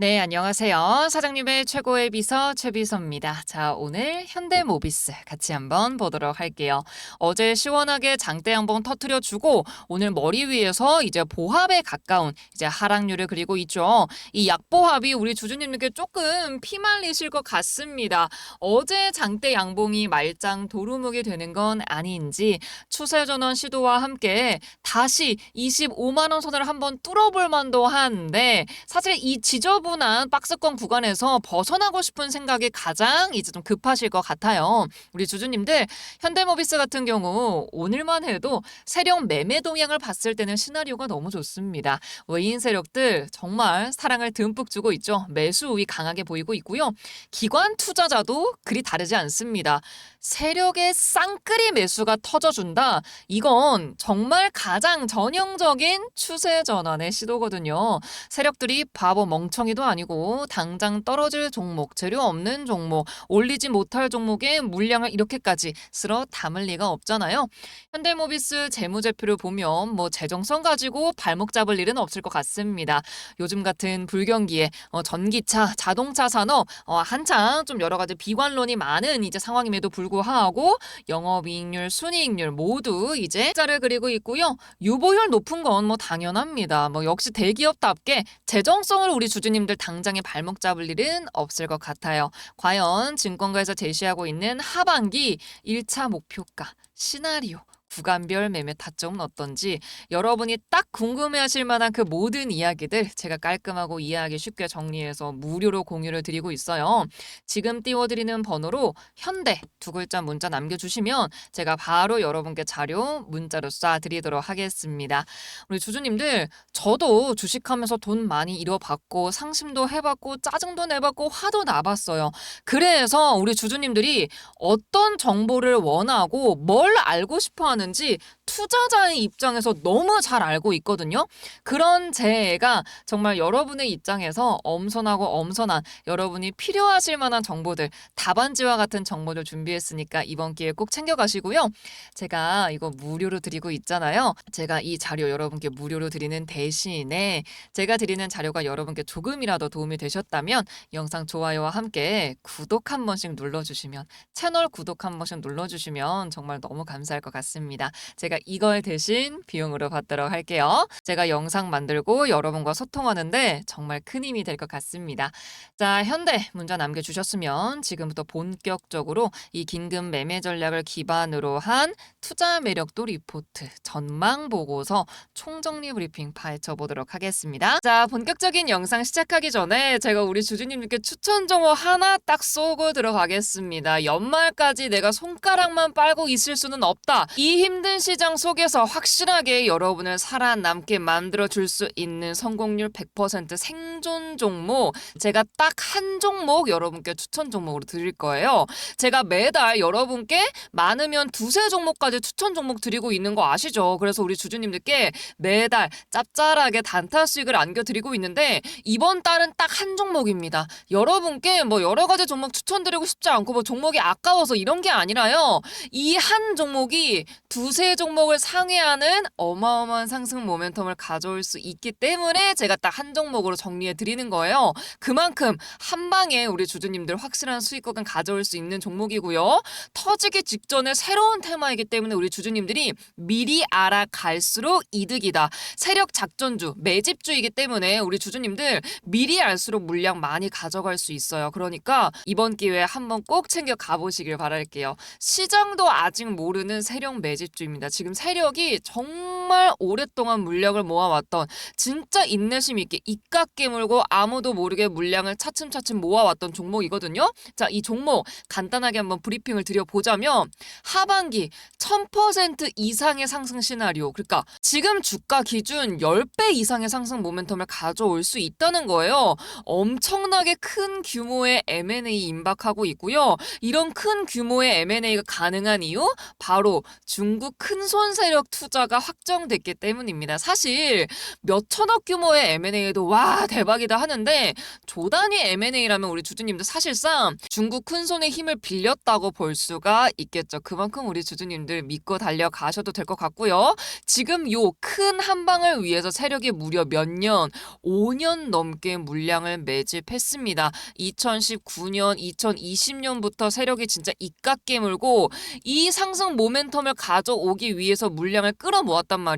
네, 안녕하세요. 사장님의 최고의 비서 최비서입니다. 자, 오늘 현대모비스 같이 한번 보도록 할게요. 어제 시원하게 장대 한번 터트려 주고 오늘 머리 위에서 이제 보합에 가까운 이제 하락률을 그리고 있죠. 이 약보합이 우리 주주님께 조금 피말리실 것 같습니다. 어제 장대 양봉이 말짱 도루묵이 되는 건 아닌지 추세 전환 시도와 함께 다시 25만 원 선을 한번 뚫어볼 만도 한데 사실 이 지저분 한 박스권 구간에서 벗어나고 싶은 생각이 가장 이제 좀 급하실 것 같아요. 우리 주주님들 현대모비스 같은 경우 오늘만 해도 세력 매매 동향을 봤을 때는 시나리오가 너무 좋습니다. 외인 세력들 정말 사랑을 듬뿍 주고 있죠. 매수 우위 강하게 보이고 있고요. 기관 투자자도 그리 다르지 않습니다. 세력의 쌍끌이 매수가 터져준다. 이건 정말 가장 전형적인 추세 전환의 시도거든요. 세력들이 바보 멍청이도 아니고 당장 떨어질 종목, 재료 없는 종목, 올리지 못할 종목에 물량을 이렇게까지 쓸어 담을 리가 없잖아요. 현대모비스 재무제표를 보면 뭐 재정성 가지고 발목 잡을 일은 없을 것 같습니다. 요즘 같은 불경기에 어, 전기차, 자동차 산업 어, 한창 좀 여러 가지 비관론이 많은 이제 상황임에도 불구하고 영업이익률, 순이익률 모두 이제 자를 그리고 있고요. 유보율 높은 건 뭐 당연합니다. 뭐 역시 대기업답게 재정성을 우리 주주님 들 당장에 발목 잡을 일은 없을 것 같아요. 과연 증권가에서 제시하고 있는 하반기 1차 목표가 시나리오 구간별 매매 타점은 어떤지 여러분이 딱 궁금해하실 만한 그 모든 이야기들 제가 깔끔하고 이해하기 쉽게 정리해서 무료로 공유를 드리고 있어요. 지금 띄워드리는 번호로 현대 두 글자 문자 남겨주시면 제가 바로 여러분께 자료 문자로 쏴드리도록 하겠습니다. 우리 주주님들 저도 주식하면서 돈 많이 잃어봤고 상심도 해봤고 짜증도 내봤고 화도 나봤어요. 그래서 우리 주주님들이 어떤 정보를 원하고 뭘 알고 싶어 하는 지 투자자의 입장에서 너무 잘 알고 있거든요. 그런 제가 정말 여러분의 입장에서 엄선하고 엄선한 여러분이 필요하실 만한 정보들 답안지와 같은 정보를 준비했으니까 이번 기회에 꼭 챙겨가시고요. 제가 이거 무료로 드리고 있잖아요. 제가 이 자료 여러분께 무료로 드리는 대신에 제가 드리는 자료가 여러분께 조금이라도 도움이 되셨다면 영상 좋아요와 함께 구독 한 번씩 눌러주시면 채널 구독 한 번씩 눌러주시면 정말 너무 감사할 것 같습니다. 제가 이걸 대신 비용으로 받도록 할게요. 제가 영상 만들고 여러분과 소통하는데 정말 큰 힘이 될 것 같습니다. 자, 현대 문자 남겨주셨으면 지금부터 본격적으로 이 긴급 매매 전략을 기반으로 한 투자 매력도 리포트 전망 보고서 총정리 브리핑 파헤쳐 보도록 하겠습니다. 자, 본격적인 영상 시작하기 전에 제가 우리 주주님께 추천 정보 하나 딱 쏘고 들어가겠습니다. 연말까지 내가 손가락만 빨고 있을 수는 없다. 이 힘든 시장 속에서 확실하게 여러분을 살아남게 만들어 줄 수 있는 성공률 100% 생존 종목 제가 딱 한 종목 여러분께 추천 종목으로 드릴 거예요. 제가 매달 여러분께 많으면 두세 종목까지 추천 종목 드리고 있는 거 아시죠? 그래서 우리 주주님들께 매달 짭짤하게 단타 수익을 안겨 드리고 있는데 이번 달은 딱 한 종목입니다. 여러분께 뭐 여러 가지 종목 추천드리고 싶지 않고 뭐 종목이 아까워서 이런 게 아니라요. 이 한 종목이 두세 종목을 상회하는 어마어마한 상승 모멘텀을 가져올 수 있기 때문에 제가 딱 한 종목으로 정리해 드리는 거예요. 그만큼 한 방에 우리 주주님들 확실한 수익금을 가져올 수 있는 종목이고요. 터지기 직전에 새로운 테마이기 때문에 우리 주주님들이 미리 알아갈수록 이득이다. 세력 작전주, 매집주이기 때문에 우리 주주님들 미리 알수록 물량 많이 가져갈 수 있어요. 그러니까 이번 기회에 한번 꼭 챙겨 가보시길 바랄게요. 시장도 아직 모르는 세력 매집 주입니다. 지금 세력이 정 말 오랫동안 물량을 모아왔던 진짜 인내심 있게 입각 깨물고 아무도 모르게 물량을 차츰차츰 모아왔던 종목이거든요. 자, 이 종목 간단하게 한번 브리핑을 드려보자면 하반기 1000% 이상의 상승 시나리오. 그러니까 지금 주가 기준 10배 이상의 상승 모멘텀을 가져올 수 있다는 거예요. 엄청나게 큰 규모의 M&A 임박하고 있고요. 이런 큰 규모의 M&A가 가능한 이유 바로 중국 큰손 세력 투자가 확정 확정됐기 때문입니다. 사실 몇 천억 규모의 M&A도 와 대박이다 하는데 조단위 M&A라면 우리 주주님들 사실상 중국 큰 손의 힘을 빌렸다고 볼 수가 있겠죠. 그만큼 우리 주주님들 믿고 달려가셔도 될 것 같고요. 지금 요 큰 한방을 위해서 세력이 무려 몇 년, 5년 넘게 물량을 매집했습니다. 2019년, 2020년부터 세력이 진짜 입각 깨물고 이 상승 모멘텀을 가져오기 위해서 물량을 끌어모았단 말이에요.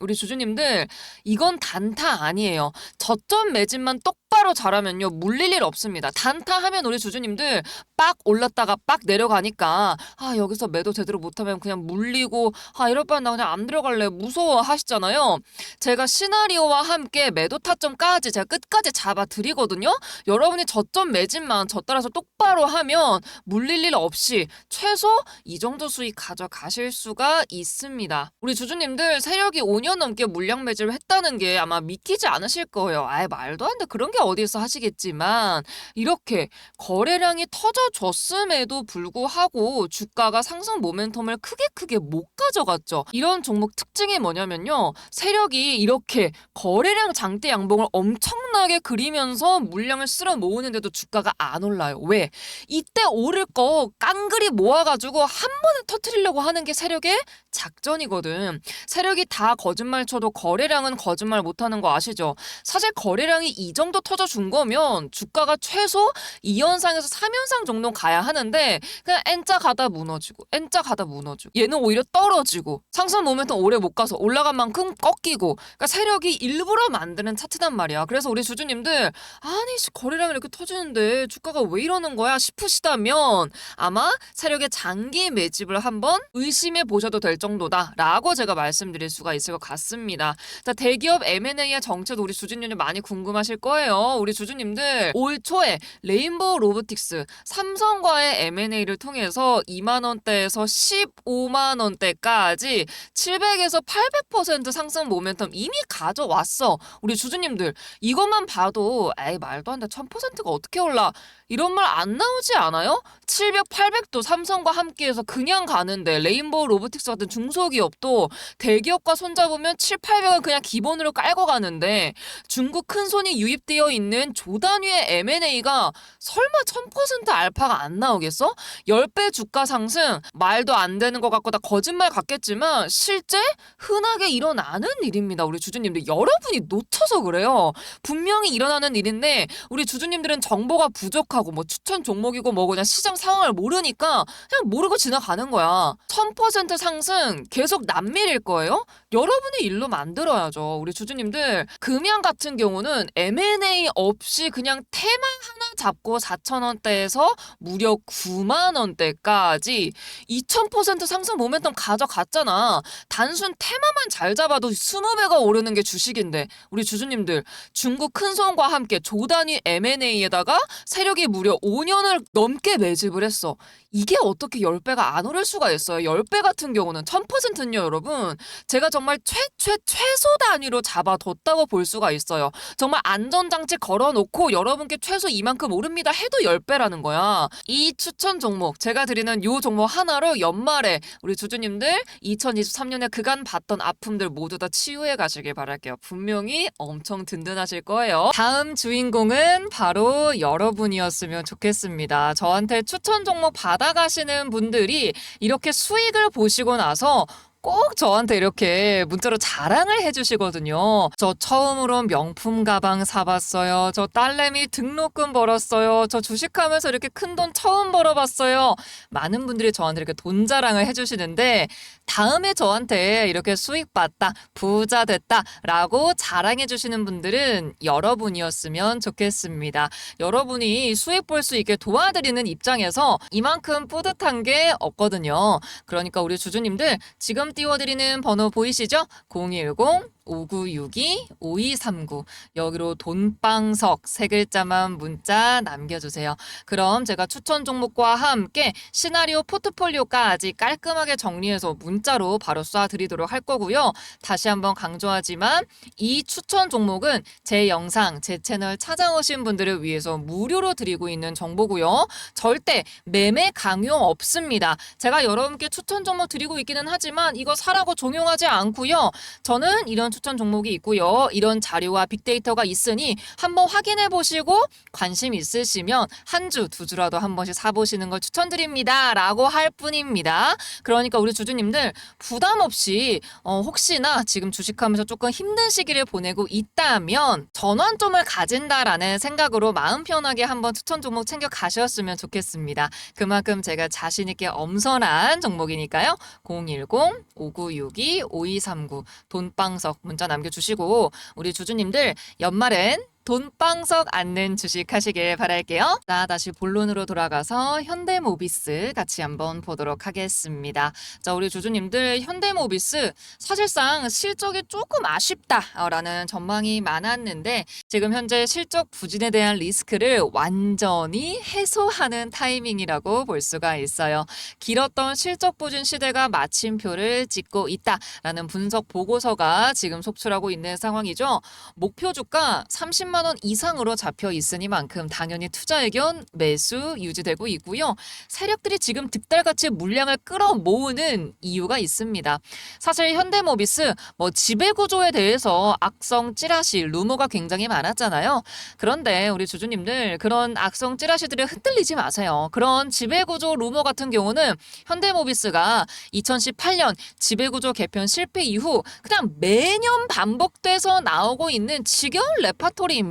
우리 주주님들 이건 단타 아니에요. 저점 매집만 똑 바로 잘하면요 물릴 일 없습니다. 단타 하면 우리 주주님들 빡 올랐다가 빡 내려가니까 아 여기서 매도 제대로 못하면 그냥 물리고 아 이럴 바엔 나 그냥 안 들어갈래 무서워 하시잖아요. 제가 시나리오와 함께 매도 타점까지 제가 끝까지 잡아 드리거든요. 여러분이 저점 매집만 저 따라서 똑바로 하면 물릴 일 없이 최소 이 정도 수익 가져가실 수가 있습니다. 우리 주주님들 세력이 5년 넘게 물량 매집을 했다는 게 아마 믿기지 않으실 거예요. 아예 말도 안 돼. 그런 게 어디서 하시겠지만 이렇게 거래량이 터져줬음에도 불구하고 주가가 상승 모멘텀을 크게 크게 못 가져갔죠. 이런 종목 특징이 뭐냐면요. 세력이 이렇게 거래량 장대 양봉을 엄청나게 그리면서 물량을 쓸어 모으는데도 주가가 안 올라요. 왜? 이때 오를 거 깡그리 모아가지고 한 번에 터트리려고 하는 게 세력의 작전이거든. 세력이 다 거짓말 쳐도 거래량은 거짓말 못하는 거 아시죠? 사실 거래량이 이 정도 터 져준 거면 주가가 최소 2연상에서 3연상 정도 가야 하는데 그냥 N자 가다 무너지고 N자 가다 무너지고 얘는 오히려 떨어지고 상승 모멘텀 오래 못 가서 올라간 만큼 꺾이고 그러니까 세력이 일부러 만드는 차트단 말이야. 그래서 우리 주주님들 아니 씨, 거래량이 이렇게 터지는데 주가가 왜 이러는 거야 싶으시다면 아마 세력의 장기 매집을 한번 의심해 보셔도 될 정도다라고 제가 말씀드릴 수가 있을 것 같습니다. 자, 대기업 M&A의 정체도 우리 주주님들 많이 궁금하실 거예요. 우리 주주님들 올 초에 레인보우 로보틱스 삼성과의 M&A를 통해서 2만 원대에서 15만 원대까지 700에서 800% 상승 모멘텀 이미 가져왔어. 우리 주주님들 이것만 봐도 에이 말도 안 돼. 1000%가 어떻게 올라? 이런 말 안 나오지 않아요? 700, 800도 삼성과 함께해서 그냥 가는데 레인보우 로보틱스 같은 중소기업도 대기업과 손잡으면 7, 800은 그냥 기본으로 깔고 가는데 중국 큰 손이 유입되어 있는 조단위의 M&A가 설마 1000% 알파가 안 나오겠어? 10배 주가 상승 말도 안 되는 것 같고 다 거짓말 같겠지만 실제 흔하게 일어나는 일입니다. 우리 주주님들 여러분이 놓쳐서 그래요. 분명히 일어나는 일인데 우리 주주님들은 정보가 부족하고 뭐 추천 종목이고 뭐 그냥 시장 상황을 모르니까 그냥 모르고 지나가는 거야. 1000% 상승 계속 남밀일 거예요? 여러분이 일로 만들어야죠. 우리 주주님들 금양 같은 경우는 M&A 없이 그냥 테마 하나 잡고 4,000원대에서 무려 9만 원대까지 2,000% 상승 모멘텀 가져갔잖아. 단순 테마만 잘 잡아도 20배가 오르는 게 주식인데 우리 주주님들 중국 큰손과 함께 조단위 M&A에다가 세력이 무려 5년을 넘게 매집을 했어. 이게 어떻게 10배가 안 오를 수가 있어요. 10배 같은 경우는 1000%는요, 여러분. 제가 정말 최최 최소 단위로 잡아뒀다고 볼 수가 있어요. 정말 안전장치 걸어놓고 여러분께 최소 이만큼 오릅니다 해도 10배라는 거야. 이 추천 종목, 제가 드리는 요 종목 하나로 연말에 우리 주주님들 2023년에 그간 봤던 아픔들 모두 다 치유해 가시길 바랄게요. 분명히 엄청 든든하실 거예요. 다음 주인공은 바로 여러분이었으면 좋겠습니다. 저한테 추천 종목 받아가시는 분들이 이렇게 수익을 보시고 나서 꼭 저한테 이렇게 문자로 자랑을 해주시거든요. 저 처음으로 명품 가방 사봤어요. 저 딸내미 등록금 벌었어요. 저 주식하면서 이렇게 큰 돈 처음 벌어봤어요. 많은 분들이 저한테 이렇게 돈 자랑을 해주시는데 다음에 저한테 이렇게 수익 봤다, 부자 됐다 라고 자랑해 주시는 분들은 여러분이었으면 좋겠습니다. 여러분이 수익 볼 수 있게 도와드리는 입장에서 이만큼 뿌듯한 게 없거든요. 그러니까 우리 주주님들 지금 띄워드리는 번호 보이시죠? 010 5962 5239 여기로 돈방석 세 글자만 문자 남겨주세요. 그럼 제가 추천 종목과 함께 시나리오 포트폴리오까지 깔끔하게 정리해서 문자로 바로 쏴드리도록 할 거고요. 다시 한번 강조하지만 이 추천 종목은 제 영상, 제 채널 찾아오신 분들을 위해서 무료로 드리고 있는 정보고요. 절대 매매 강요 없습니다. 제가 여러분께 추천 종목 드리고 있기는 하지만 이거 사라고 종용하지 않고요. 저는 이런 추천 종목이 있고요. 이런 자료와 빅데이터가 있으니 한번 확인해 보시고 관심 있으시면 한 주, 두 주라도 한 번씩 사보시는 걸 추천드립니다. 라고 할 뿐입니다. 그러니까 우리 주주님들 부담 없이 어, 혹시나 지금 주식하면서 조금 힘든 시기를 보내고 있다면 전환점을 가진다라는 생각으로 마음 편하게 한번 추천 종목 챙겨 가셨으면 좋겠습니다. 그만큼 제가 자신 있게 엄선한 종목이니까요. 010-5962-5239 돈방석 문자 남겨주시고 우리 주주님들 연말엔 돈방석 앉는 주식 하시길 바랄게요. 자, 다시 본론으로 돌아가서 현대모비스 같이 한번 보도록 하겠습니다. 자, 우리 주주님들 현대모비스 사실상 실적이 조금 아쉽다라는 전망이 많았는데 지금 현재 실적 부진에 대한 리스크를 완전히 해소하는 타이밍이라고 볼 수가 있어요. 길었던 실적 부진 시대가 마침표를 찍고 있다라는 분석 보고서가 지금 속출하고 있는 상황이죠. 목표 주가 30만 원 이상으로 잡혀 있으니만큼 당연히 투자 의견 매수 유지되고 있고요. 세력들이 지금 득달같이 물량을 끌어모으는 이유가 있습니다. 사실 현대모비스 뭐 지배 구조에 대해서 악성 찌라시 루머가 굉장히 많았잖아요. 그런데 우리 주주님들 그런 악성 찌라시들에 흔들리지 마세요. 그런 지배 구조 루머 같은 경우는 현대모비스가 2018년 지배 구조 개편 실패 이후 그냥 매년 반복돼서 나오고 있는 지겨운 레파토리입니다.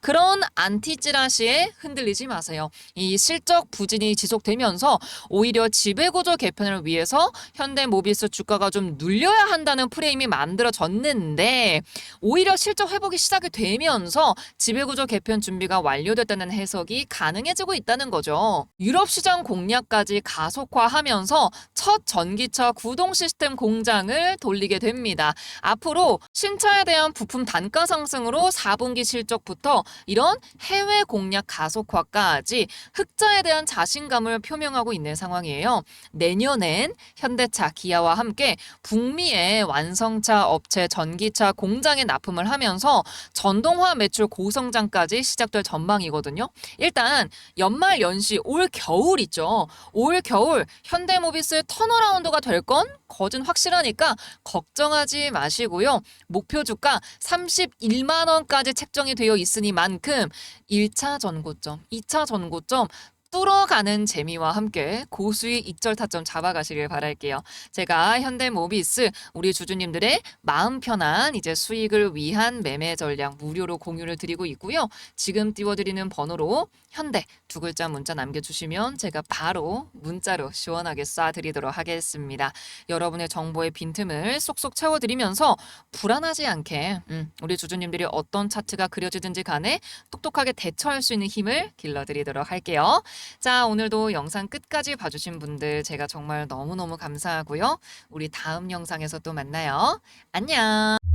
그런 안티 찌라시에 흔들리지 마세요. 이 실적 부진이 지속되면서 오히려 지배 구조 개편을 위해서 현대모비스 주가가 좀 눌려야 한다는 프레임이 만들어졌는데 오히려 실적 회복이 시작이 되면서 지배 구조 개편 준비가 완료됐다는 해석이 가능해지고 있다는 거죠. 유럽 시장 공략까지 가속화하면서 첫 전기차 구동 시스템 공장을 돌리게 됩니다. 앞으로 신차에 대한 부품 단가 상승으로 4분기 실적부터 이런 해외 공략 가속화까지 흑자에 대한 자신감을 표명하고 있는 상황이에요. 내년엔 현대차, 기아와 함께 북미의 완성차 업체 전기차 공장에 납품을 하면서 전동화 매출 고성장까지 시작될 전망이거든요. 일단 연말 연시 올 겨울 있죠. 올 겨울 현대모비스 턴어라운드가 될 건 거진 확실하니까 걱정하지 마시고요. 목표 주가 31만 원까지 책정이 되어 있으니만큼 1차 전고점, 2차 전고점 뚫어가는 재미와 함께 고수익 익절 타점 잡아가시길 바랄게요. 제가 현대모비스 우리 주주님들의 마음 편한 이제 수익을 위한 매매 전략 무료로 공유를 드리고 있고요. 지금 띄워드리는 번호로 현대 두 글자 문자 남겨주시면 제가 바로 문자로 시원하게 쏴드리도록 하겠습니다. 여러분의 정보의 빈틈을 쏙쏙 채워드리면서 불안하지 않게 음, 우리 주주님들이 어떤 차트가 그려지든지 간에 똑똑하게 대처할 수 있는 힘을 길러드리도록 할게요. 자, 오늘도 영상 끝까지 봐주신 분들 제가 정말 너무너무 감사하고요. 우리 다음 영상에서 또 만나요. 안녕!